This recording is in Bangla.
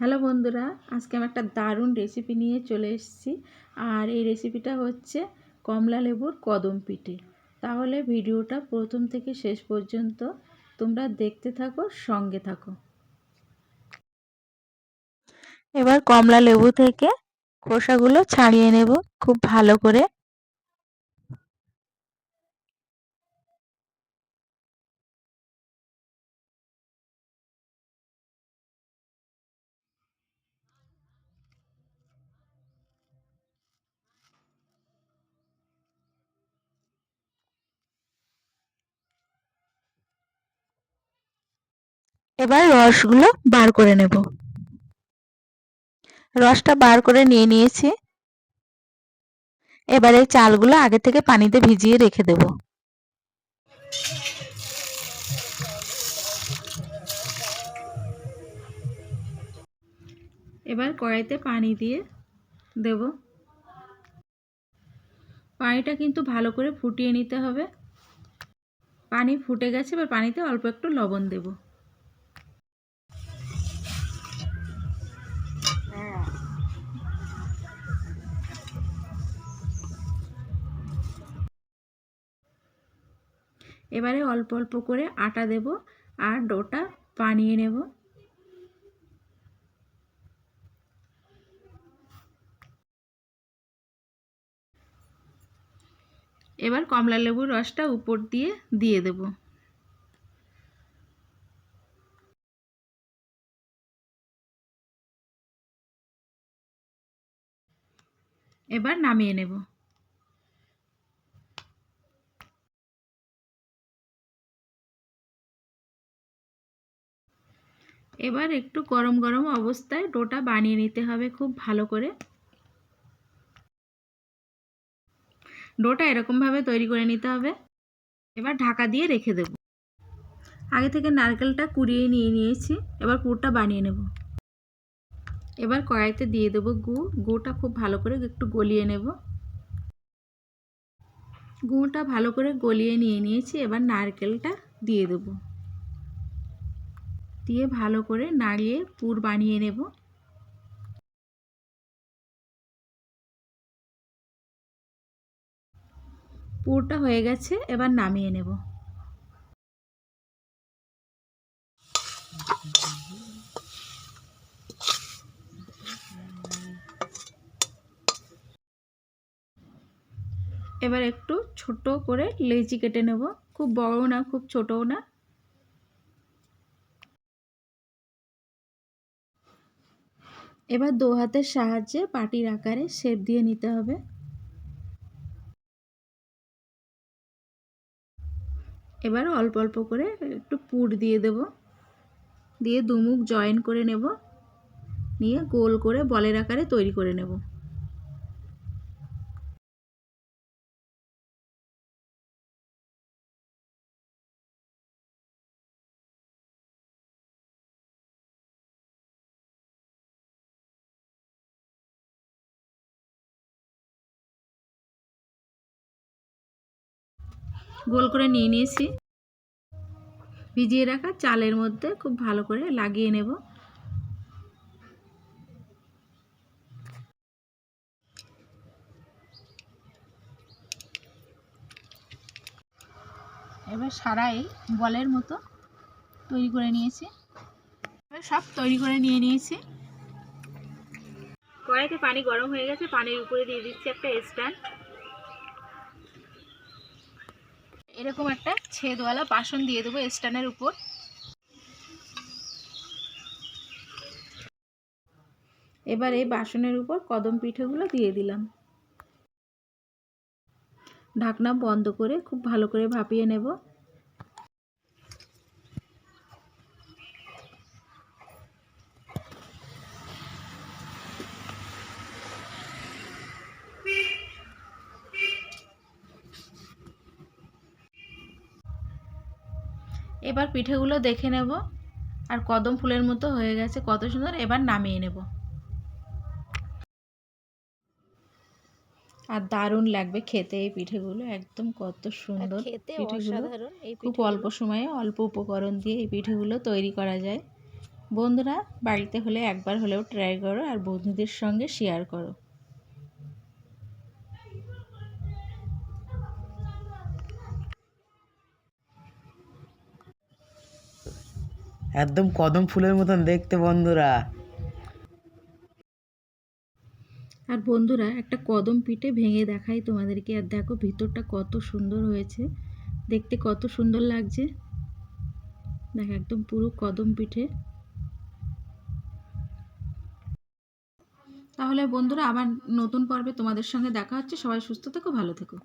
হ্যালো বন্ধুরা, আজকে আমি একটা দারুণ রেসিপি নিয়ে চলে এসেছি। আর এই রেসিপিটা হচ্ছে কমলা লেবুর কদম পিঠে। তাহলে ভিডিওটা প্রথম থেকে শেষ পর্যন্ত তোমরা দেখতে থাকো, সঙ্গে থাকো। এবার কমলা লেবু থেকে খোসাগুলো ছাড়িয়ে নেব খুব ভালো করে। এবার রসগুলো বার করে নেব। রসটা বার করে নিয়ে নিয়েছি। এবার এই চালগুলো আগে থেকে পানিতে ভিজিয়ে রেখে দেব। এবার কড়াইতে পানি দিয়ে দেব। পানিটা কিন্তু ভালো করে ফুটিয়ে নিতে হবে। পানি ফুটে গেছে, এবার পানিতে অল্প একটু লবণ দেবো। এবারে অল্প অল্প করে আটা দেব আর ডোটা বানিয়ে নেব। এবার কমলা লেবুর রসটা উপর দিয়ে দিয়ে দেব। এবার নামিয়ে নেব। এবার একটু গরম গরম অবস্থায় ডোটা বানিয়ে নিতে হবে খুব ভালো করে। ডোটা এরকমভাবে তৈরি করে নিতে হবে। এবার ঢাকা দিয়ে রেখে দেব। আগে থেকে নারকেলটা কুড়িয়ে নিয়ে নিয়েছি, এবার পুরটা বানিয়ে নেব। এবার কড়াইতে দিয়ে দেবো গুড়। গুড়টা খুব ভালো করে একটু গলিয়ে নেব। গুড়টা ভালো করে গলিয়ে নিয়ে নিয়েছি, এবার নারকেলটা দিয়ে দেবো। দিয়ে ভালো করে নাড়িয়ে পুর বানিয়ে নেব। পুরটা হয়ে গেছে, এবার নামিয়ে নেব। এবার একটু ছোট করে লেচি কেটে নেব। খুব বড় না, খুব ছোটও না। এবার দো হাতের সাহায্যে পাটির আকারে শেপ দিয়ে নিতে হবে। এবার অল্প অল্প করে একটু পুর দিয়ে দেব। দিয়ে দুমুখ জয়েন করে নেব। নিয়ে গোল করে বলের আকারে তৈরি করে নেব। গোল করে নিয়ে নিয়েছি। ভিজিয়ে রাখা চালের মধ্যে খুব ভালো করে লাগিয়ে নেব। এবার সারাই বলের মতো তৈরি করে নিয়েছি। এবার সব তৈরি করে নিয়ে নিয়েছি। কড়াইতে পানি গরম হয়ে গেছে, পানির উপরে দিয়ে দিচ্ছি একটা স্ট্যান্ড। এরকম একটা ছেদওয়ালা বাসন দিয়ে দেবো স্ট্যান্ডের উপর। এবার এই বাসনের উপর কদম পিঠেগুলো দিয়ে দিলাম। ঢাকনা বন্ধ করে খুব ভালো করে ভাপিয়ে নেব। এবার পিঠেগুলো দেখে নেব। আর কদম ফুলের মতো হয়ে গেছে কত সুন্দর। এবার নামিয়ে নেব। আর দারুণ লাগবে খেতে এই পিঠেগুলো একদম কত সুন্দর পিঠেগুলো। খুব অল্প সময়ে অল্প উপকরণ দিয়ে এই পিঠেগুলো তৈরি করা যায়। বন্ধুরা বাড়িতে হলে একবার হলেও ট্রাই করো আর বন্ধুদের সঙ্গে শেয়ার করো। একদম কদম ফুলের মতন দেখতে বন্ধুরা। আর বন্ধুরা, একটা কদম পিঠে ভেঙে দেখাই তোমাদেরকে। আর দেখো, ভিতরটা কত সুন্দর হয়েছে। দেখতে কত সুন্দর লাগছে। দেখো, একদম পুরো কদম পিঠে। তাহলে বন্ধুরা, আবার নতুন পর্বে তোমাদের সঙ্গে দেখা হচ্ছে। সবাই সুস্থ থেকো, ভালো থেকো।